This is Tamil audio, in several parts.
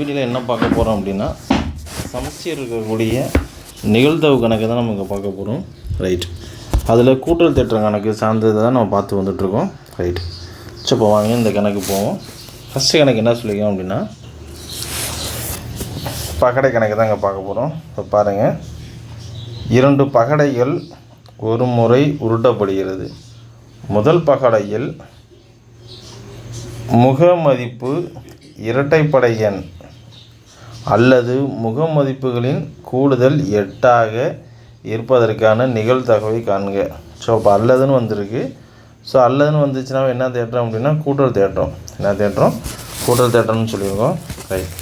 வீடியோவில் என்ன பார்க்க போகிறோம் அப்படின்னா சமச்சீர் இருக்கக்கூடிய நிகழ்தவு கணக்கு தான் நம்ம இங்கே பார்க்க போகிறோம் ரைட் அதில் கூட்டல் தேற்றம் கணக்கு சார்ந்ததை தான் நம்ம பார்த்து வந்துட்ருக்கோம் ரைட் ஸோ இப்போ வாங்க இந்த கணக்கு போவோம். ஃபஸ்ட்டு கணக்கு என்ன சொல்லிக்கோம் அப்படின்னா பகடை கணக்கு தான் இங்கே பார்க்க போகிறோம் இப்போ பாருங்கள் இரண்டு பகடைகள் ஒரு முறை உருட்டப்படுகிறது. முதல் பகடையில் முக மதிப்பு இரட்டைப்படை எண் அல்லது முகமதிப்புகளின் கூடுதல் எட்டாக இருப்பதற்கான நிகழ்தகவை காண்க. ஸோ இப்போ அல்லதுன்னு வந்திருக்கு. ஸோ அல்லதுன்னு வந்துச்சுன்னா என்ன தேட்டோம் அப்படின்னா கூட்டல் தேட்டம் என்ன தேட்டோம் கூட்டல் தேட்டம்னு சொல்லியிருக்கோம். ரைட்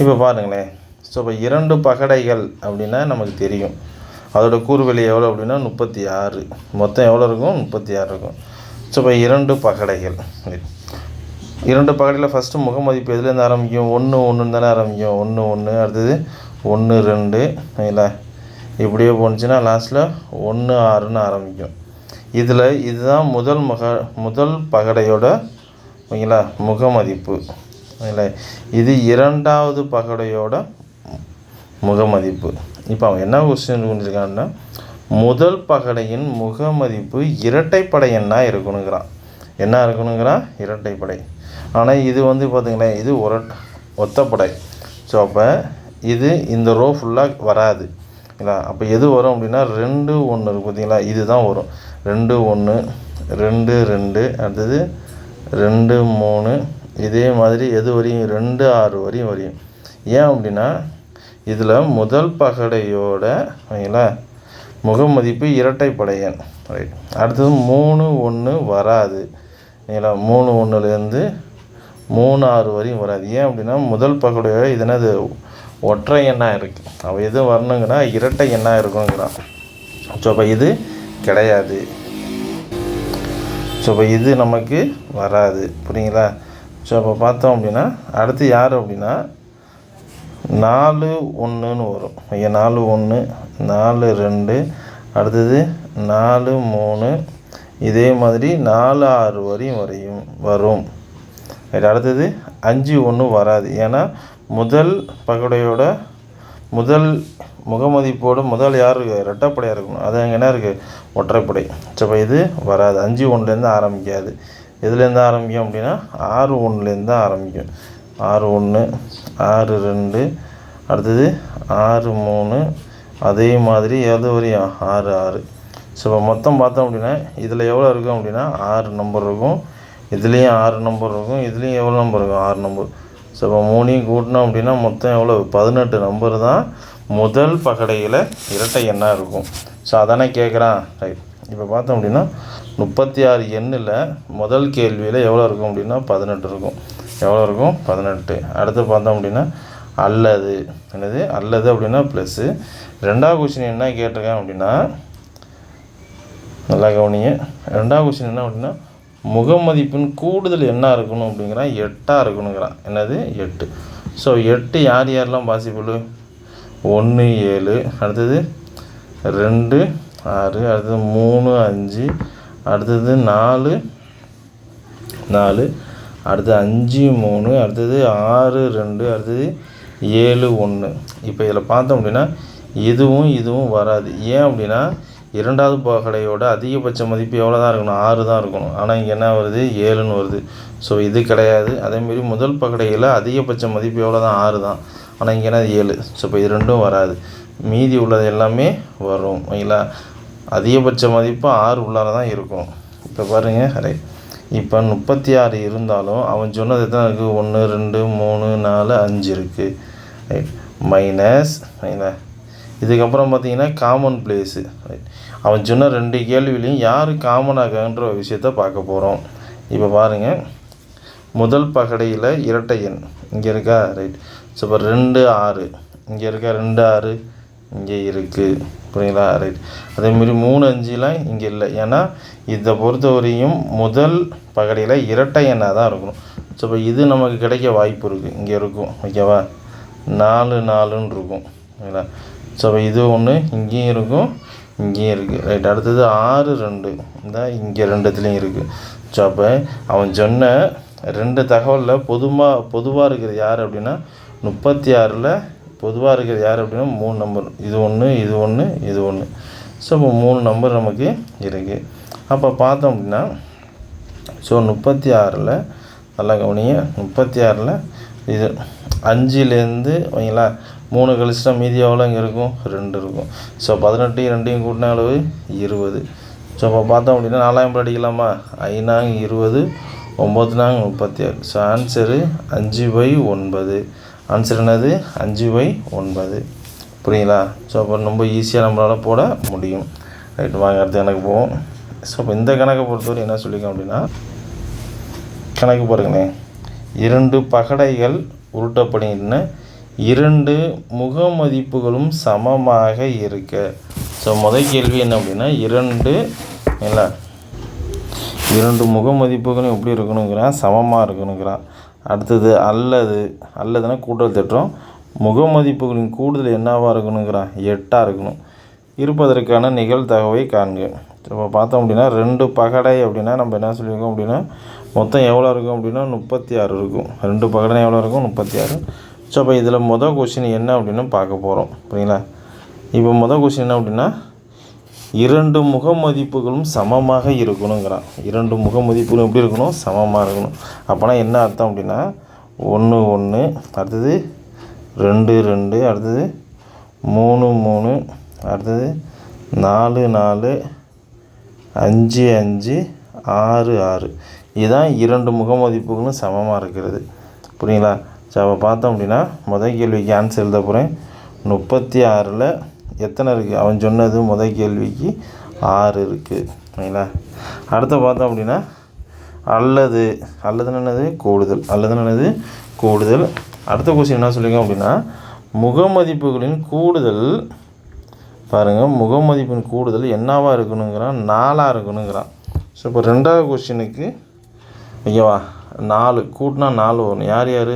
இப்போ பாருங்களேன். ஸோ இப்போ இரண்டு பகடைகள் அப்படின்னா நமக்கு தெரியும். அதோட கூறுவெளி எவ்வளோ அப்படின்னா முப்பத்தி ஆறு. மொத்தம் எவ்வளோ இருக்கும்? முப்பத்தி ஆறு இருக்கும். ஸோ இப்போ இரண்டு பகடைகள். ரைட் இரண்டு பகடையில் ஃபஸ்ட்டு முகமதிப்பு எதுலேருந்து ஆரம்பிக்கும். ஒன்று ஒன்றுன்னு தானே ஆரம்பிக்கும். ஒன்று ஒன்று அடுத்தது ஒன்று ரெண்டு. இல்லை இப்படியே போணுச்சுன்னா லாஸ்ட்டில் ஒன்று ஆறுன்னு ஆரம்பிக்கும். இதில் இதுதான் முதல் முக முதல் பகடையோட ஓகேங்களா முகமதிப்பு. இல்லை இது இரண்டாவது பகடையோட முகமதிப்பு. இப்போ அவன் என்ன கொஸ்டின் புரிஞ்சிருக்கான்னா முதல் பகடையின் முகமதிப்பு இரட்டைப்படை என்ன இருக்கணுங்கிறான். என்ன இருக்கணுங்கிறான்? இரட்டைப்படை. ஆனால் இது வந்து பார்த்திங்களேன் இது ஒரு ஒத்தப்படை. ஸோ அப்போ இது இந்த ரோ ஃபுல்லாக வராது. இல்லை அப்போ எது வரும் அப்படின்னா ரெண்டு ஒன்று இருக்குது பார்த்தீங்களா இதுதான் வரும். ரெண்டு ஒன்று ரெண்டு ரெண்டு அடுத்தது ரெண்டு மூணு. இதே மாதிரி எது வரையும்? ரெண்டு ஆறு வரையும் வரையும். ஏன் அப்படின்னா இதில் முதல் பகடையோட ஓகேங்களா முகமதிப்பு இரட்டைப்படையன். ரைட் அடுத்தது மூணு ஒன்று வராது. ஓகேங்களா மூணு ஒன்றுலேருந்து மூணு ஆறு வரையும் வராது. ஏன் அப்படின்னா முதல் பகுடைய இது என்னது? ஒற்றை எண்ணாக இருக்குது அவள் எது வரணுங்கன்னா இரட்டை எண்ணாக இருக்குங்கிறான் ஸோ அப்போ இது கிடையாது. ஸோ அப்போ இது நமக்கு வராது. புரியுங்களா? ஸோ அப்போ பார்த்தோம் அப்படின்னா அடுத்து யார் அப்படின்னா நாலு ஒன்றுன்னு வரும். ஐயா நாலு ஒன்று நாலு ரெண்டு அடுத்தது நாலு மூணு. இதே மாதிரி நாலு ஆறு வரையும் வரையும் வரும். ரைட் அடுத்தது அஞ்சு ஒன்று வராது. ஏன்னா முதல் பகடையோட முதல் முகமதிப்போடு முதல் யார்? ரெட்டப்படையாக இருக்கணும். அது அங்கே என்ன இருக்குது ஒற்றைப்படை. ஸோ இப்போ இது வராது. அஞ்சு ஒன்றுலேருந்து ஆரம்பிக்காது. எதுலேருந்து ஆரம்பிக்கும் அப்படின்னா ஆறு ஒன்றுலேருந்து தான் ஆரம்பிக்கும். ஆறு ஒன்று ஆறு ரெண்டு அடுத்தது ஆறு மூணு அதே மாதிரி எது வரையும். ஆறு ஆறு. ஸோ இப்போ மொத்தம் பார்த்தோம் அப்படின்னா இதில் எவ்வளோ இருக்கும் அப்படின்னா ஆறு நம்பர் இருக்கும். இதுலேயும் ஆறு நம்பர் இருக்கும் இதுலேயும் எவ்வளோ நம்பர் இருக்கும்? ஆறு நம்பர் ஸோ இப்போ மூணையும் கூட்டினோம் அப்படின்னா மொத்தம் எவ்வளோ பதினெட்டு நம்பர் தான் முதல் பகடையில் இரட்டை எண்ணாக இருக்கும். ஸோ அதானே கேட்குறான் ரைட் இப்போ பார்த்தோம் அப்படின்னா முப்பத்தி ஆறு எண்ணில் முதல் கேள்வியில் எவ்வளோ இருக்கும் அப்படின்னா பதினெட்டு இருக்கும். எவ்வளோ இருக்கும்? பதினெட்டு. அடுத்து பார்த்தோம் அப்படின்னா அல்லது. என்னது? அல்லது அப்படின்னா ப்ளஸ்ஸு ரெண்டாவது கொஸ்டின் என்ன கேட்டிருக்கேன் அப்படின்னா நல்லா கவனிங்க. ரெண்டாவது கொஸ்டின் என்ன அப்படின்னா முகமதிப்பின் கூடுதல் என்ன இருக்கணும் அப்படிங்கிறான்? எட்டாக இருக்கணுங்கிறான். என்னது? எட்டு. ஸோ எட்டு யார் யாரெல்லாம் பாசிபிள் ஒன்று ஏழு. அடுத்தது ரெண்டு ஆறு. அடுத்தது மூணு அஞ்சு. அடுத்தது நாலு நாலு. அடுத்தது அஞ்சு மூணு. அடுத்தது ஆறு ரெண்டு. அடுத்தது ஏழு ஒன்று இப்போ இதில் பார்த்தோம் அப்படின்னா இதுவும் இதுவும் வராது. ஏன் அப்படின்னா இரண்டாவது பகடையோட அதிகபட்ச மதிப்பு எவ்வளோ தான் இருக்கணும்? ஆறு தான் இருக்கணும். ஆனால் இங்கே என்ன வருது? ஏழுன்னு வருது. ஸோ இது கிடையாது. அதேமாரி முதல் பகடையில் அதிகபட்ச மதிப்பு எவ்வளோ தான் ஆறு தான் ஆனால் இங்கே என்ன? ஏழு. ஸோ இப்போ இது ரெண்டும் வராது. மீதி உள்ளது எல்லாமே வரும். ஓகேங்களா அதிகபட்ச மதிப்பு ஆறு உள்ளார தான் இருக்கும். இப்போ பாருங்கள் ரைட் இப்போ முப்பத்தி ஆறு இருந்தாலும் அவன் சொன்னது தான் இருக்குது ஒன்று ரெண்டு மூணு நாலு அஞ்சு இருக்குது ரைட் மைனஸ் ஓகேங்களா இதுக்கப்புறம் பார்த்தீங்கன்னா காமன் பிளேஸு ரைட் அவன் சொன்ன ரெண்டு கேள்விலையும் யார் காமனாகன்ற ஒரு விஷயத்த பார்க்க போகிறோம் இப்போ பாருங்கள் முதல் பகடையில் இரட்டை எண். இங்கே இருக்கா? ரைட் ஸோ இப்போ ரெண்டு ஆறு. இங்கே இருக்கா? ரெண்டு ஆறு. இங்கே இருக்குது புரியுங்களா ரைட் அதேமாரி மூணு அஞ்சுலாம் இங்கே இல்லை. ஏன்னா இதை பொறுத்தவரையும் முதல் பகடையில் இரட்டை எண்ணாக தான் இருக்கணும். ஸோ இப்போ இது நமக்கு கிடைக்க வாய்ப்பு இருக்குது இங்கே இருக்கும். ஓகேவா? நாலு நாலுன்னு இருக்கும். ஓகேங்களா ஸோ இது ஒன்று இங்கேயும் இருக்கும் இங்கேயும் இருக்குது ரைட் அடுத்தது ஆறு ரெண்டு. இந்த இங்கே ரெண்டுத்துலேயும் இருக்குது ஸோ அப்போ அவன் சொன்ன ரெண்டு தகவலில் பொதுவாக பொதுவாக இருக்கிறது யார் அப்படின்னா முப்பத்தி ஆறில் பொதுவாக இருக்கிறது யார் அப்படின்னா மூணு நம்பர் இது ஒன்று இது ஒன்று இது ஒன்று ஸோ இப்போ மூணு நம்பர் நமக்கு இருக்குது அப்போ பார்த்தோம் அப்படின்னா ஸோ முப்பத்தி ஆறில் நல்லா கவனிங்க முப்பத்தி ஆறில் இது அஞ்சுலேருந்து வைங்களா மூணு கழிச்சிட்டா மீதி எவ்வளோ இங்கே இருக்கும். ரெண்டு இருக்கும். ஸோ பதினெட்டையும் ரெண்டையும் கூட்டின அளவு இருபது. ஸோ அப்போ பார்த்தோம் அப்படின்னா நாலாயிரம் அடிக்கலாமா? ஐநாங்க இருபது ஒம்பது நாங்க முப்பத்தி ஆறு ஸோ ஆன்சரு அஞ்சு பை ஒன்பது. ஆன்சர் என்னது? அஞ்சு பை ஒன்பது. புரியுங்களா? ஸோ அப்போ ரொம்ப ஈஸியாக நம்மளால் போட முடியும். ரைட் வாங்க அடுத்த கணக்கு போவோம். ஸோ இப்போ இந்த கணக்கை பொறுத்தவரை என்ன சொல்லிக்கோம் அப்படின்னா கணக்கு பாருங்களேன். இரண்டு பகடைகள் உருட்டப்படுகின்றன இரண்டு முக மதிப்புகளும் சமமாக இருக்க. ஸோ முதல் கேள்வி என்ன அப்படின்னா இரண்டு இல்லை. இரண்டு முக மதிப்புகளும் எப்படி இருக்கணுங்கிறான் சமமாக இருக்கணுங்கிறான். அடுத்தது அல்லது அல்லதுன்னா கூட்டல் திட்டம் முக மதிப்புகளின் கூடுதல் என்னவாக இருக்கணுங்கிறான் எட்டாக இருக்கணும். இருப்பதற்கான நிகழ்தகவை காண்க. இப்போ பார்த்தோம் அப்படின்னா ரெண்டு பகடை அப்படின்னா நம்ம என்ன சொல்லியிருக்கோம் அப்படின்னா மொத்தம் எவ்வளோ இருக்கும் அப்படின்னா முப்பத்தி ஆறு இருக்கும். ரெண்டு பகடை எவ்வளோ இருக்கும்? முப்பத்தி ஆறு. ஸோ அப்போ இதில் மொதல் கொஷின் என்ன அப்படின்னு பார்க்க போகிறோம் புரியுங்களா இப்போ மொதல் கொஷின் என்ன அப்படின்னா இரண்டு முக மதிப்புகளும் சமமாக இருக்கணுங்கிறான். இரண்டு முக மதிப்புகளும் எப்படி இருக்கணும்? சமமாக இருக்கணும். அப்போனா என்ன அர்த்தம் அப்படின்னா ஒன்று ஒன்று அடுத்தது ரெண்டு ரெண்டு அடுத்தது மூணு மூணு அடுத்தது நாலு நாலு அஞ்சு அஞ்சு ஆறு ஆறு. இதுதான் இரண்டு முக மதிப்புகளும் சமமாக இருக்கிறது. புரியுங்களா ஸோ அப்போ பார்த்தோம் அப்படின்னா முதல் கேள்விக்கு ஆன்சர் எழுத போகிறேன் முப்பத்தி ஆறில் எத்தனை இருக்குது அவன் சொன்னது முதல் கேள்விக்கு ஆறு இருக்குது சரிங்களா? அடுத்து பார்த்தோம் அப்படின்னா அல்லது அல்லதுன்னு என்னது? கூடுதல். அல்லதுன்னு என்னது? கூடுதல். அடுத்த கொஸ்டின் என்ன சொல்லியிருக்கோம் அப்படின்னா முகமதிப்புகளின் கூடுதல் பாருங்கள் முகமதிப்பின் கூடுதல் என்னவாக இருக்கணுங்கிறான்? நாலாக இருக்கணுங்கிறான். ஸோ இப்போ ரெண்டாவது கொஸ்டினுக்கு ஓகேவா நாலு கூட்டினா நாலு வரும். யார் யார்?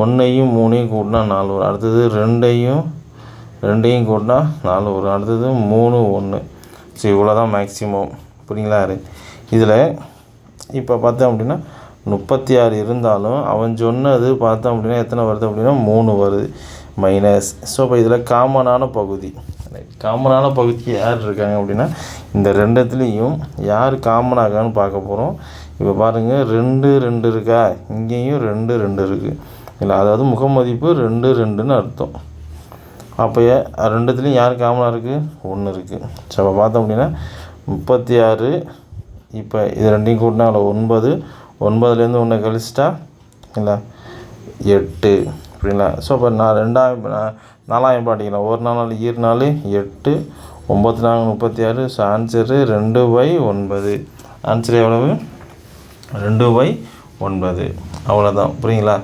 ஒன்றையும் மூணையும் கூட்டினா நாலு வரும் அடுத்தது ரெண்டையும் ரெண்டையும் கூட்டினா நாலு வரும் அடுத்தது மூணு ஒன்று ஸோ இவ்வளோ தான் மேக்ஸிமம் புரியுங்களா இதில் இப்போ பார்த்தோம் அப்படின்னா முப்பத்தி ஆறு இருந்தாலும் அவன் சொன்னது பார்த்தோம் அப்படின்னா எத்தனை வருது அப்படின்னா மூணு வருது. மைனஸ் ஸோ இப்போ இதில் காமனான பகுதி. காமனான பகுதி யார் இருக்காங்க அப்படின்னா இந்த ரெண்டுத்துலேயும் யார் காமன் ஆகான்னு பார்க்க போகிறோம் இப்போ பாருங்கள் ரெண்டு ரெண்டு இருக்கா? இங்கேயும் ரெண்டு ரெண்டு இருக்குது இல்லை அதாவது முகமதிப்பு ரெண்டு ரெண்டுன்னு அர்த்தம். அப்போ ரெண்டுத்துலேயும் யார் காமனாக இருக்குது ஒன்று இருக்குது ஸோ அப்போ பார்த்தோம் அப்படின்னா முப்பத்தி ஆறு இப்போ இது ரெண்டையும் கூட்டினா அதில் ஒன்பது. ஒன்பதுலேருந்து ஒன்று கழிச்சிட்டா இல்லை எட்டு. அப்படிங்களா ஸோ அப்போ நான் ரெண்டாயிரம் நான் நாலாயிரம் பாட்டிக்கலாம் ஒரு நாள் ஈர் நாள் எட்டு. ஒம்பத்தி நாலு முப்பத்தி ஆறு ஸோ ஆன்சரு ரெண்டு பை ஒன்பது. ஆன்சர் எவ்வளவு? ரெண்டு பை ஒன்பது. அவ்வளோதான் புரியுங்களா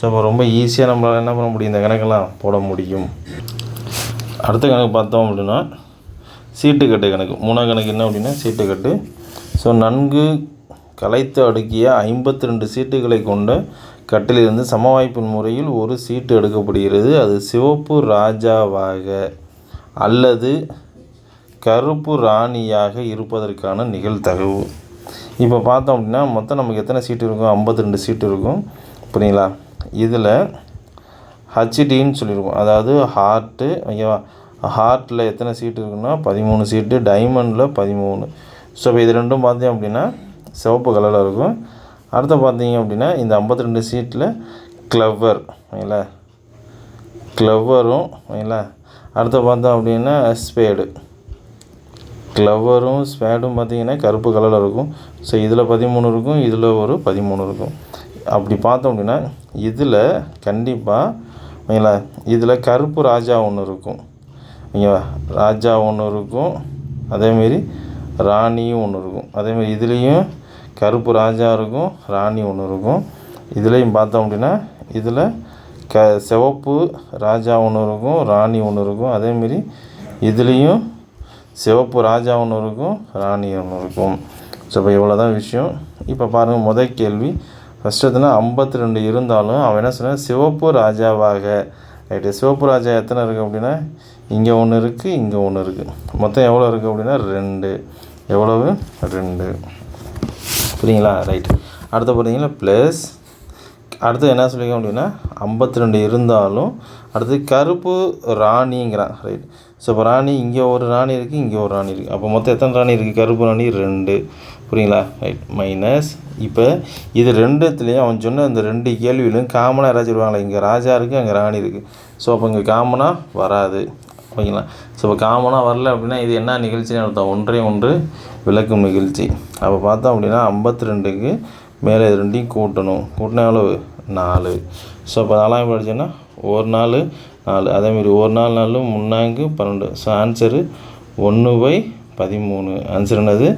ஸோ அப்போ ரொம்ப ஈஸியாக நம்மளால் என்ன பண்ண முடியும்? இந்த கணக்கெல்லாம் போட முடியும். அடுத்த கணக்கு பார்த்தோம் அப்படின்னா சீட்டுக்கட்டு கணக்கு. மூணாம் கணக்கு என்ன அப்படின்னா சீட்டுக்கட்டு ஸோ நன்கு கலைத்து அடுக்கிய ஐம்பத்தி ரெண்டு சீட்டுகளை கொண்ட கட்டிலிருந்து சமவாய்ப்பின் முறையில் ஒரு சீட்டு எடுக்கப்படுகிறது. அது சிவப்பு ராஜாவாக அல்லது கருப்பு ராணியாக இருப்பதற்கான நிகழ்தகவு. இப்போ பார்த்தோம் அப்படின்னா மொத்தம் நமக்கு எத்தனை சீட்டு இருக்கும்? ஐம்பத்தி ரெண்டு சீட்டு இருக்கும். புரியுங்களா இதில் ஹச்டின்னு சொல்லியிருக்கோம் அதாவது ஹார்ட்டு ஓகேவா? ஹார்ட்டில் எத்தனை சீட்டு இருக்குன்னா பதிமூணு சீட்டு டைமண்டில் பதிமூணு. ஸோ இப்போ இது ரெண்டும் பார்த்தீங்க அப்படின்னா சிவப்பு கலரில் இருக்கும். அடுத்து பார்த்தீங்க அப்படின்னா இந்த ஐம்பத்தி ரெண்டு சீட்டில் க்ளவர் ஓகேங்களா க்ளவரும் ஓகேங்களா அடுத்து பார்த்தோம் அப்படின்னா ஸ்பேடு க்ளவரும் ஸ்பேடும் பார்த்தீங்கன்னா கருப்பு கலரில் இருக்கும். ஸோ இதில் பதிமூணு இருக்கும் இதில் ஒரு பதிமூணு இருக்கும். அப்படி பார்த்தோம் அப்படின்னா இதில் கண்டிப்பாக ஓகேங்களா இதில் கருப்பு ராஜா ஒன்று இருக்கும். ஓகேவா ராஜா ஒன்று இருக்கும். அதேமாரி ராணியும் ஒன்று இருக்கும். அதேமாரி இதுலேயும் கருப்பு ராஜா இருக்கும் ராணி ஒன்று இருக்கும். இதுலேயும் பார்த்தோம் அப்படின்னா இதில் க சிவப்பு ராஜா ஒன்று இருக்கும் ராணி ஒன்று இருக்கும். அதேமாரி இதுலேயும் சிவப்பு ராஜா ஒன்று இருக்கும் ராணி ஒன்று இருக்கும். ஸோ இப்போ இவ்வளோ தான் விஷயம். இப்போ பாருங்கள் முதல் கேள்வி. ஃபஸ்ட்டு எத்தனை ஐம்பத்தி ரெண்டு இருந்தாலும் அவன் என்ன சொன்னான்? சிவப்பு ராஜாவாக. ரைட்டு சிவப்பு ராஜா எத்தனை இருக்குது அப்படின்னா? இங்கே ஒன்று இருக்குது இங்கே ஒன்று இருக்குது மொத்தம் எவ்வளோ இருக்குது அப்படின்னா? ரெண்டு. எவ்வளவு? ரெண்டு. புரியுங்களா? ரைட் அடுத்து பார்த்தீங்கன்னா ப்ளஸ் அடுத்து என்ன சொல்லியிருக்கோம் அப்படின்னா? ஐம்பத்தி ரெண்டு இருந்தாலும் அடுத்து கருப்பு ராணிங்கிறான். ரைட் ஸோ இப்போ ராணி இங்கே ஒரு ராணி இருக்குது இங்கே ஒரு ராணி இருக்குது அப்போ மொத்தம் எத்தனை ராணி இருக்குது கருப்பு ராணி ரெண்டு. புரியுங்களா? ரைட் மைனஸ் இப்போ இது ரெண்டுத்துலேயும் அவன் சொன்ன இந்த ரெண்டு கேள்வியிலும் காமனாக யாராச்சும் வருவாங்களே? இங்கே ராஜா இருக்குது அங்கே ராணி இருக்குது ஸோ அப்போ இங்கே காமனாக வராது. ஓகேங்களா ஸோ இப்போ காமனாக வரல அப்படின்னா இது என்ன நிகழ்ச்சின்னு அர்த்தம்? ஒன்றே ஒன்று விளக்கும் நிகழ்ச்சி. அப்போ பார்த்தோம் அப்படின்னா ஐம்பத்தி ரெண்டுக்கு மேலே இது ரெண்டையும் கூட்டணும். கூட்டினா எவ்வளவு? நாலு. ஸோ இப்போ நாலாம் படிச்சோன்னா ஒரு நாள் நாலு. அதேமாரி ஒரு நாள் நாலு முன்னாங்கு பன்னெண்டு. ஸோ ஆன்சரு ஒன்று பை பதிமூணு. ஆன்சர் என்னது?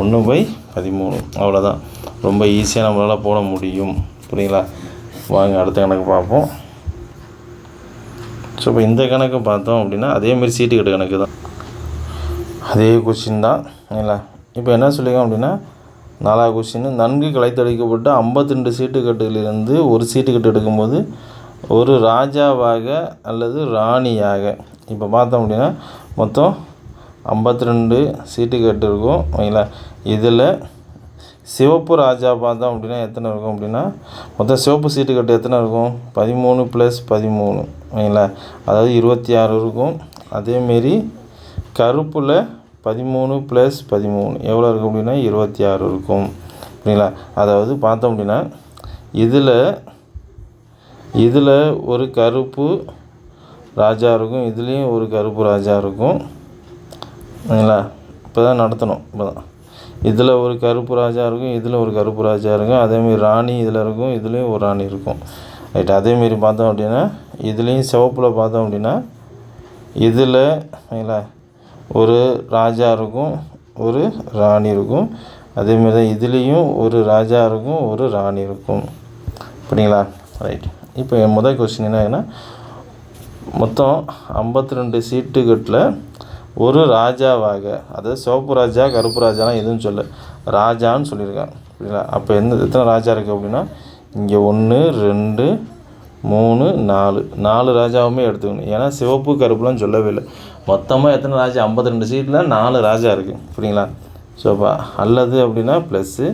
ஒன்று பை பதிமூணு. அவ்வளோதான் ரொம்ப ஈஸியாக நம்மளால் போட முடியும். புரியுங்களா? வாங்க அடுத்த கணக்கு பார்ப்போம். ஸோ இப்போ இந்த கணக்கு பார்த்தோம் அப்படின்னா அதேமாரி சீட்டு கட்டு கணக்கு தான். அதே கொஷின் தான். இல்லை. இப்போ என்ன சொல்லியிருக்கோம் அப்படின்னா நாலாவது கொஷின் நன்கு கலைத்தடிக்கப்பட்டு ஐம்பத்தி ரெண்டு சீட்டு கட்டுகளிலிருந்து ஒரு சீட்டு கட்டு எடுக்கும்போது ஒரு ராஜாவாக அல்லது ராணியாக. இப்போ பார்த்தோம் அப்படின்னா மொத்தம் ஐம்பத்தி ரெண்டு சீட்டு கட்டு இருக்கும் ஓகேங்களா இதில் சிவப்பு ராஜா பார்த்தோம் அப்படின்னா எத்தனை இருக்கும் அப்படின்னா மொத்தம் சிவப்பு சீட்டு கட்டு எத்தனை இருக்கும்? பதிமூணு ப்ளஸ் பதிமூணு ஓகேங்களா அதாவது இருபத்தி ஆறு இருக்கும் அதேமாரி கருப்பில் பதிமூணு ப்ளஸ் பதிமூணு எவ்வளோ இருக்கும் அப்படின்னா இருபத்தி ஆறு இருக்கும் சரிங்களா? அதாவது பார்த்தோம் அப்படின்னா இதில் இதில் ஒரு கருப்பு ராஜா இருக்கும் இதுலேயும் ஒரு கருப்பு ராஜா இருக்கும். சரிங்களா இப்போ தான் நடத்தணும் இப்போ தான் இதில் ஒரு கருப்பு ராஜா இருக்கும் இதில் ஒரு கருப்பு ராஜா இருக்கும். அதேமாரி ராணி இதில் இருக்கும் இதுலேயும் ஒரு ராணி இருக்கும். ரைட் அதேமாரி பார்த்தோம் அப்படின்னா இதுலேயும் சிவப்பில் பார்த்தோம் அப்படின்னா இதில் சரிங்களா ஒரு ராஜா இருக்கும் ஒரு ராணி இருக்கும். அதேமாரி தான் இதுலேயும் ஒரு ராஜா இருக்கும் ஒரு ராணி இருக்கும். அப்படிங்களா ரைட் இப்போ என் முதல் கொஸ்டின் என்னன்னா மொத்தம் ஐம்பத்தி ரெண்டு சீட்டுக்கட்டில் ஒரு ராஜாவாக அதாவது சிவப்பு ராஜா கருப்பு ராஜாலாம் எதுவும் சொல்ல ராஜான்னு சொல்லியிருக்காங்க. புரியுங்களா அப்போ எந்த எத்தனை ராஜா இருக்குது அப்படின்னா இங்கே ஒன்று ரெண்டு மூணு நாலு. நாலு ராஜாவுமே எடுத்துக்கணும். ஏன்னா சிவப்பு கருப்புலாம் சொல்லவே இல்லை. மொத்தமாக எத்தனை ராஜா? ஐம்பத்தி ரெண்டு சீட்டில் நாலு ராஜா இருக்குது புரியுங்களா? ஸோ அப்போ அல்லது அப்படின்னா ப்ளஸ்ஸு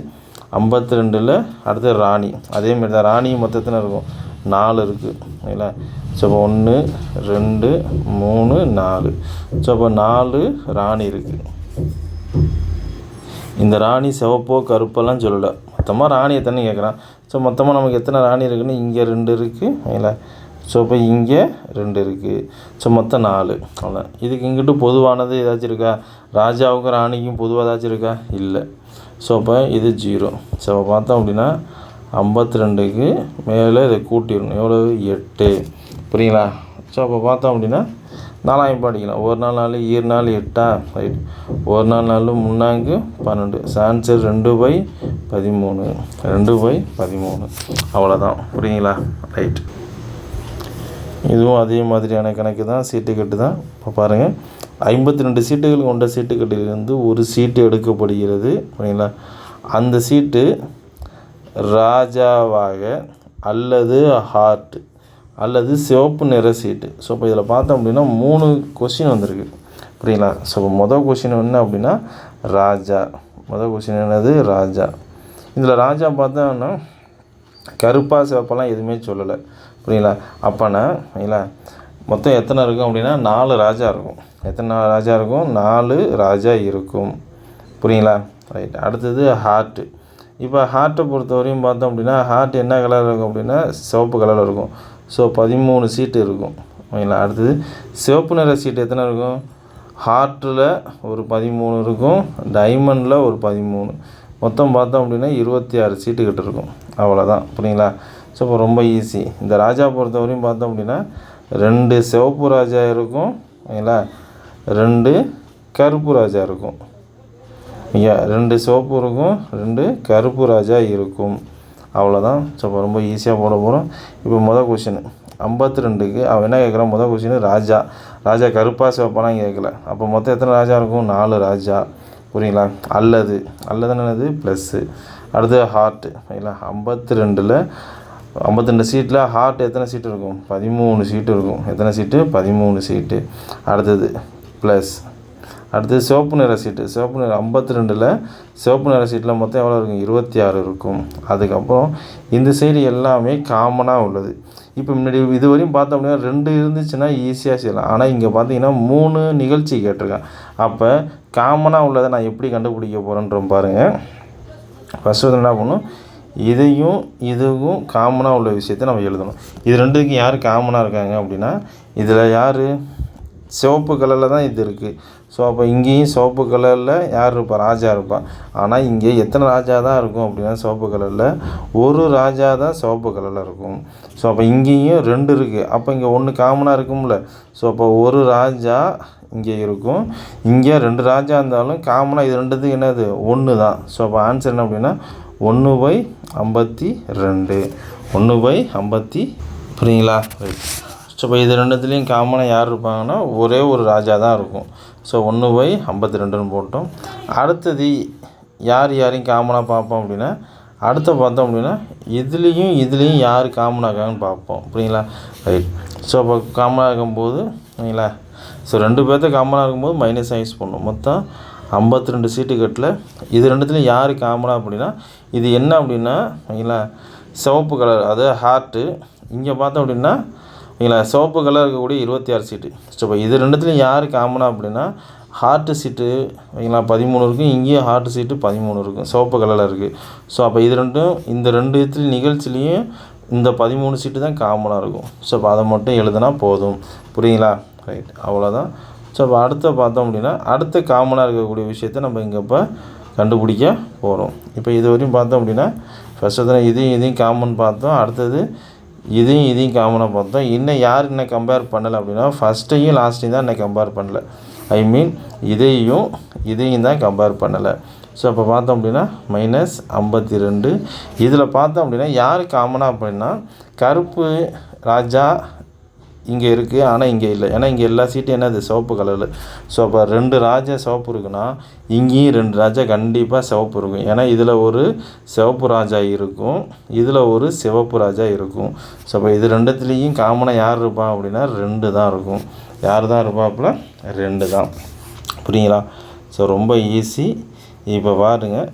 ஐம்பத்தி ரெண்டில் அடுத்து ராணி. அதேமாரி தான் ராணி மொத்தத்தில் இருக்கும்? நாலு இருக்குது சரிங்களா ஸோ இப்போ ஒன்று ரெண்டு மூணு நாலு. ஸோ இப்போ நாலு ராணி இருக்குது இந்த ராணி சிவப்போ கருப்பெல்லாம் சொல்லலை. மொத்தமாக ராணி எத்தனை கேட்குறான் ஸோ மொத்தமாக நமக்கு எத்தனை ராணி இருக்குன்னு இங்கே ரெண்டு இருக்குது சரிங்களா ஸோ இப்போ இங்கே ரெண்டு இருக்குது ஸோ மொத்தம் நாலு. அவ்வளோ இதுக்கு இங்கிட்டு பொதுவானது ஏதாச்சும் இருக்கா? ராஜாவுக்கும் ராணிக்கும் பொதுவாக ஏதாச்சும் இருக்கா? இல்லை. ஸோ அப்போ இது ஜீரோ. ஸோ பார்த்தோம் அப்படின்னா ஐம்பத்தி ரெண்டுக்கு மேலே இதை கூட்டிடணும். எவ்வளோ எட்டு. புரியுங்களா? ஸோ அப்போ பார்த்தோம் அப்படின்னா நாலாயிரம் படிக்கலாம். ஒரு நாள் நாலு ஈர் நாள் எட்டா? ரைட் ஒரு நாள் நாலு முன்னாங்கு பன்னெண்டு. சான்சர் ரெண்டு பை பதிமூணு. ரெண்டு பை பதிமூணு. அவ்வளோதான் புரியுங்களா? ரைட் இதுவும் அதே மாதிரியான கணக்கு தான். சீட்டு கட்டு தான். இப்போ பாருங்கள் ஐம்பத்தி ரெண்டு சீட்டுகள் கொண்ட சீட்டுக்கட்டிலிருந்து ஒரு சீட்டு எடுக்கப்படுகிறது. புரியுங்களா? அந்த சீட்டு ராஜாவாக அல்லது ஹார்ட் அல்லது சிவப்பு நிற சீட்டு ஸோ இப்போ இதில் பார்த்தோம் அப்படின்னா மூணு கொஷின் வந்திருக்கு. புரியுங்களா ஸோ மொதல் கொஷின் என்ன அப்படின்னா ராஜா. மொதல் கொஷின் என்னது? ராஜா. இதில் ராஜா பார்த்தோம்னா கருப்பா சிவப்பெல்லாம் எதுவுமே சொல்லலை. புரியுங்களா அப்போனா சரிங்களா மொத்தம் எத்தனை இருக்கும் அப்படின்னா நாலு ராஜா இருக்கும். எத்தனை ராஜா இருக்கும்? நாலு ராஜா இருக்கும். புரியுங்களா ரைட் அடுத்தது ஹார்ட்டு இப்போ ஹார்ட்டை பொறுத்த வரையும் பார்த்தோம் அப்படின்னா ஹார்ட் என்ன கலரில் இருக்கும் அப்படின்னா சிவப்பு கலரில் இருக்கும். ஸோ பதிமூணு சீட்டு இருக்கும். ஓகேங்களா? அடுத்தது சிவப்பு நிற சீட்டு எத்தனை இருக்கும்? ஹார்ட்டில் ஒரு பதிமூணு இருக்கும். டைமண்டில் ஒரு பதிமூணு. மொத்தம் பார்த்தோம் அப்படின்னா இருபத்தி ஆறு சீட்டு கிட்ட இருக்கும். அவ்வளோதான் புரியுங்களா? ஸோ இப்போ ரொம்ப ஈஸி இந்த ராஜா பொறுத்த வரையும் பார்த்தோம் அப்படின்னா ரெண்டு சிவப்பு ராஜா இருக்கும். ஓகேங்களா? ரெண்டு கருப்பு ராஜா இருக்கும். ரெண்டு சிவப்பு இருக்கும் ரெண்டு கருப்பு ராஜா இருக்கும். அவ்வளோதான் ஸோ இப்போ ரொம்ப ஈஸியாக போட போகிறோம் இப்போ மொதல் கொஷின் ஐம்பத்தி ரெண்டுக்கு அவன் என்ன கேட்குறான்? மொதல் கொஷின் ராஜா. ராஜா கருப்பா சிவப்பாலாம் கேட்கல. அப்போ மொத்தம் எத்தனை ராஜா இருக்கும்? நாலு ராஜா. புரியுங்களா? அல்லது அல்லது என்னது? ப்ளஸ்ஸு அடுத்து ஹார்ட்டு சரிங்களா ஐம்பத்தி ரெண்டில் ஐம்பத்தி ரெண்டு சீட்டில் ஹார்ட் எத்தனை சீட்டு இருக்கும்? பதிமூணு சீட்டு இருக்கும். எத்தனை சீட்டு பதிமூணு சீட்டு அடுத்தது ப்ளஸ் அடுத்து சிவப்பு நிற சீட்டு. சிவப்பு நிற ஐம்பத்தி ரெண்டில் சிவப்பு நிற சீட்டில் மொத்தம் எவ்வளோ இருக்கும் இருபத்தி ஆறு இருக்கும். அதுக்கப்புறம் இந்த சைடு எல்லாமே காமனாக உள்ளது. இப்போ முன்னாடி இதுவரையும் பார்த்தோம் அப்படின்னா ரெண்டு இருந்துச்சுன்னா ஈஸியாக செய்யலாம். ஆனால் இங்கே பார்த்தீங்கன்னா மூணு நிகழ்ச்சி கேட்டிருக்கேன் அப்போ காமனாக உள்ளதை நான் எப்படி கண்டுபிடிக்க போகிறேன்ற பாருங்கள் ஃபஸ்ட்டு வந்து என்ன பண்ணணும்? இதையும் இதுவும் காமனாக உள்ள விஷயத்த நம்ம எழுதணும். இது ரெண்டுக்கும் யார் காமனாக இருக்காங்க அப்படின்னா இதில் யார்? சிவப்பு கலரில் தான் இது இருக்குது ஸோ அப்போ இங்கேயும் சிவப்பு கலரில் யார் இருப்பா? ராஜா இருப்பான் ஆனால் இங்கே எத்தனை ராஜா தான் இருக்கும் அப்படின்னா சிவப்பு கலரில் ஒரு ராஜா தான் சிவப்பு கலரில் இருக்கும். ஸோ அப்போ இங்கேயும் ரெண்டு இருக்குது அப்போ இங்கே ஒன்று காமனாக இருக்கும்ல. ஸோ அப்போ ஒரு ராஜா இங்கே இருக்கும். இங்கே ரெண்டு ராஜா இருந்தாலும் காமனாக இது ரெண்டுத்துக்கு என்னது? ஒன்று தான். ஸோ அப்போ ஆன்சர் என்ன அப்படின்னா ஒன்று பை ஐம்பத்தி ரெண்டு. ஒன்று பை ஐம்பத்தி புரியுங்களா ரைட் ஸோ இப்போ இது ரெண்டுத்துலேயும் காமனாக யார் இருப்பாங்கன்னா ஒரே ஒரு ராஜா தான் இருக்கும். ஸோ ஒன்று பை ஐம்பத்தி ரெண்டுன்னு போட்டோம். அடுத்தது யார் யாரையும் காமனாக பார்ப்போம் அப்படின்னா அடுத்த பார்த்தோம் அப்படின்னா இதுலேயும் இதுலேயும் யார் காமனாக இருக்காங்கன்னு பார்ப்போம். புரியுங்களா? ரைட் ஸோ அப்போ காமனாக இருக்கும்போது சரிங்களா ஸோ ரெண்டு பேர்த்த காமனாக இருக்கும்போது மைனஸ் யூஸ் பண்ணும். மொத்தம் ஐம்பத்தி ரெண்டு சீட்டு கட்டில் இது ரெண்டுத்துலையும் யார் காமனாக அப்படின்னா இது என்ன அப்படின்னா சரிங்களா சிவப்பு கலர் அதாவது ஹார்ட்டு இங்கே பார்த்தோம் அப்படின்னா ஓகேங்களா சிவப்பு கலர் இருக்கக்கூடிய இருபத்தி ஆறு சீட்டு ஸோ இப்போ இது ரெண்டுத்துலையும் யார் காமனாக அப்படின்னா ஹார்ட்டு சீட்டு ஓகேங்களா பதிமூணு இருக்கும் இங்கேயும் ஹார்ட்டு சீட்டு பதிமூணு இருக்கும் சிவப்பு கலரில் இருக்குது ஸோ அப்போ இது ரெண்டும் இந்த ரெண்டு இதுலேயும் நிகழ்ச்சிலையும் இந்த பதிமூணு சீட்டு தான் காமனாக இருக்கும். ஸோ அப்போ அதை மட்டும் எழுதுனா போதும். புரியுங்களா? ரைட் அவ்வளோதான் ஸோ அப்போ அடுத்த பார்த்தோம் அப்படின்னா அடுத்த காமனாக இருக்கக்கூடிய விஷயத்த நம்ம இங்கே இப்போ கண்டுபிடிக்க போகிறோம் இப்போ இது வரையும் பார்த்தோம் அப்படின்னா ஃபஸ்ட்டு தான் இதையும் இதையும் காமன் பார்த்தோம் அடுத்தது இதையும் இதையும் காமனாக பார்த்தோம். இன்னும் யார் இன்னும் கம்பேர் பண்ணலை அப்படின்னா ஃபஸ்ட்டையும் லாஸ்ட்டையும் தான் இன்னும் கம்பேர் பண்ணல. ஐ மீன் இதையும் இதையும் தான் கம்பேர் பண்ணலை. ஸோ அப்போ பார்த்தோம் அப்படின்னா மைனஸ் ஐம்பத்தி ரெண்டு. இதில் பார்த்தோம் அப்படின்னா யார் காமனாக அப்படின்னா கருப்பு ராஜா இங்கே இருக்குது ஆனால் இங்கே இல்லை. ஏன்னா இங்கே எல்லா சீட்டும் என்னது சிவப்பு கலரில். ஸோ அப்போ ரெண்டு ராஜா சிவப்பு இருக்குன்னா இங்கேயும் ரெண்டு ராஜா கண்டிப்பாக சிவப்பு இருக்கும். ஏன்னா இதில் ஒரு சிவப்பு ராஜா இருக்கும் இதில் ஒரு சிவப்பு ராஜா இருக்கும். ஸோ அப்போ இது ரெண்டுத்துலேயும் காமனாக யார் இருப்பா அப்படின்னா ரெண்டு தான் இருக்கும். யார் தான் இருப்பாப்புல? ரெண்டு தான். புரியுங்களா? ஸோ ரொம்ப ஈஸி இப்போ பாருங்கள்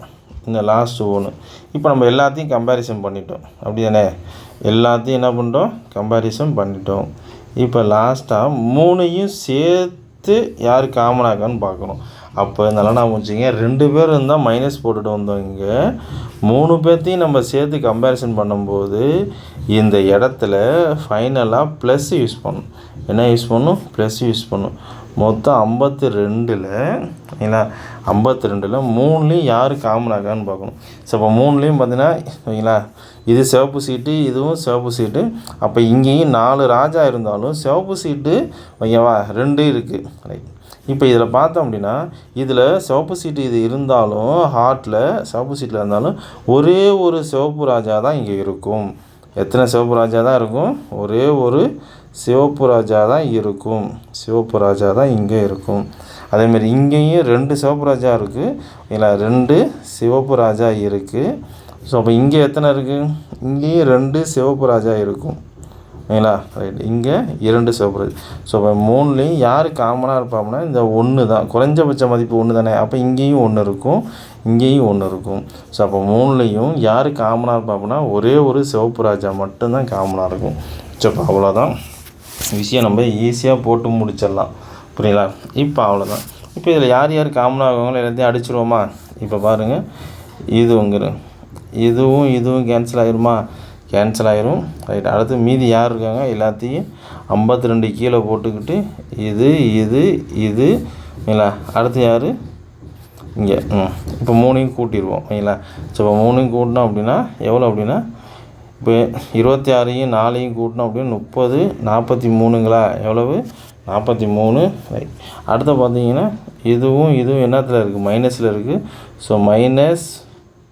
இந்த லாஸ்ட்டு ஒன்று இப்போ நம்ம எல்லாத்தையும் கம்பேரிசன் பண்ணிட்டோம். அப்படி தானே எல்லாத்தையும் என்ன பண்ணிட்டோம்? கம்பேரிசன் பண்ணிட்டோம். இப்போ லாஸ்ட்டாக மூணையும் சேர்த்து யார் காமனாக்கான்னு பார்க்கணும். அப்போ இதெல்லாம் நான் முடிச்சிங்க ரெண்டு பேர் இருந்தால் மைனஸ் போட்டுட்டு வந்தோம் இங்கே மூணு பேர்த்தையும் நம்ம சேர்த்து கம்பேரிசன் பண்ணும்போது இந்த இடத்துல ஃபைனலாக ப்ளஸ் யூஸ் பண்ணணும். என்ன யூஸ் பண்ணணும்? ப்ளஸ் யூஸ் பண்ணும் மொத்தம் ஐம்பத்தி ரெண்டில் ஓகேங்களா ஐம்பத்தி ரெண்டில் மூணுலேயும் யார் காமன் ஆகான்னு பார்க்கணும். ஸோ அப்போ மூணுலேயும் பார்த்தீங்கன்னா ஓகேங்களா இது சிவப்பு சீட்டு இதுவும் சிவப்பு சீட்டு அப்போ இங்கேயும் நாலு ராஜா இருந்தாலும் சிவப்பு சீட்டு ஓகேவா? ரெண்டு இருக்குது ரைட் இப்போ இதில் பார்த்தோம் அப்படின்னா இதில் சிவப்பு சீட்டு இது இருந்தாலும் ஹார்ட்டில் சிவப்பு சீட்டில் இருந்தாலும் ஒரே ஒரு சிவப்பு ராஜா தான் இங்கே இருக்கும். எத்தனை சிவப்பு ராஜா தான் இருக்கும்? ஒரே ஒரு சிவப்பு ராஜா தான் இருக்கும். சிவப்பு ராஜா தான் இங்கே இருக்கும். அதேமாரி இங்கேயும் ரெண்டு சிவப்பு ராஜா இருக்குது இல்லை ரெண்டு சிவப்பு ராஜா இருக்குது ஸோ அப்போ இங்கே எத்தனை இருக்குது இங்கேயும் ரெண்டு சிவப்பு ராஜா இருக்கும். ஓகேங்களா ரைட் இங்கே இரண்டு சிவப்பு ராஜா. ஸோ இப்போ மூணுலேயும் யார் காமனாக இருப்பாங்கன்னா இந்த ஒன்று தான். குறைஞ்சபட்ச மதிப்பு ஒன்று தானே. அப்போ இங்கேயும் ஒன்று இருக்கும். இங்கேயும் ஒன்று இருக்கும். ஸோ அப்போ மூணுலேயும் யார் காமனாக இருப்பாங்கன்னா ஒரே ஒரு சிவப்பு ராஜா மட்டும்தான் காமனாக இருக்கும். ஸோ அப்போ அவ்வளோதான் விஷயம் நம்ம ஈஸியாக போட்டு முடிச்சிடலாம். புரியுங்களா இப்போ அவ்வளோதான் இப்போ இதில் யார் யார் காமனாக ஆகுவாங்களோ எல்லாத்தையும் அடிச்சிருவோமா? இப்போ பாருங்கள் இது உங்கிற இதுவும் இதுவும் கேன்சல் ஆயிருமா? கேன்சல் ஆயிரும். ரைட் அடுத்து மீதி யார் இருக்காங்க? எல்லாத்தையும் ஐம்பத்தி ரெண்டு கீழே போட்டுக்கிட்டு இது இது இது. இல்லைங்களா அடுத்து யார்? இங்கே. ம். இப்போ மூணையும் கூட்டிடுவோம் சரிங்களா ஸோ இப்போ மூணையும் கூட்டினோம் அப்படின்னா எவ்வளோ அப்படின்னா இப்போ இருபத்தி ஆறையும் நாலையும் கூட்டினோம் அப்படின்னு முப்பது நாற்பத்தி மூணுங்களா? எவ்வளவு? நாற்பத்தி மூணு. ரைட். அடுத்து பார்த்தீங்கன்னா இதுவும் இதுவும் என்னத்தில் இருக்குது மைனஸில் இருக்குது ஸோ மைனஸ்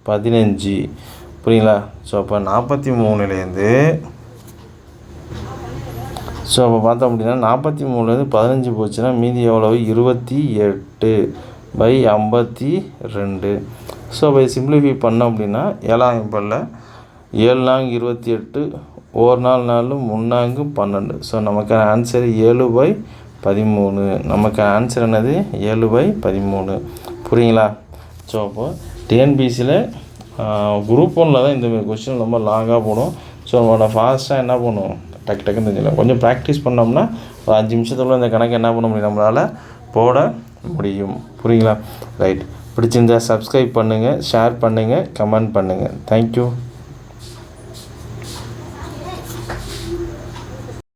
பதினஞ்சு. புரியுங்களா? ஸோ அப்போ நாற்பத்தி மூணுலேருந்து ஸோ அப்போ பார்த்தோம் அப்படின்னா நாற்பத்தி மூணுலேருந்து பதினஞ்சு போச்சுன்னா மீதி எவ்வளவு? இருபத்தி எட்டு பை ஐம்பத்தி ரெண்டு. ஸோ அப்போ சிம்பிளிஃபை பண்ணோம் அப்படின்னா ஏழாம் பல்ல ஏழு நாங்க இருபத்தி எட்டு ஒரு நாள் நாலு முன்னாங்கு பன்னெண்டு. ஸோ நமக்கான ஆன்சர் ஏழு பை பதிமூணு. நமக்கு ஆன்சர் என்னது? ஏழு பை பதிமூணு. புரியுங்களா? ஸோ அப்போ டிஎன்பிசியில் குரூப் ஒன்றில் தான் இந்தமாரி கொஸ்டின் ரொம்ப லாங்காக போடும். ஸோ நம்மளோட ஃபாஸ்ட்டாக என்ன பண்ணுவோம்? டக்கு டக்குன்னு தெரிஞ்சிடலாம் கொஞ்சம் ப்ராக்டிஸ் பண்ணோம்னா ஒரு அஞ்சு நிமிஷத்துக்குள்ள இந்த கணக்கு என்ன பண்ண முடியும்? நம்மளால் போட முடியும். புரியுங்களா? ரைட் பிடிச்சிருந்தா சப்ஸ்கிரைப் பண்ணுங்கள் ஷேர் பண்ணுங்கள் கமெண்ட் பண்ணுங்கள் தேங்க்யூ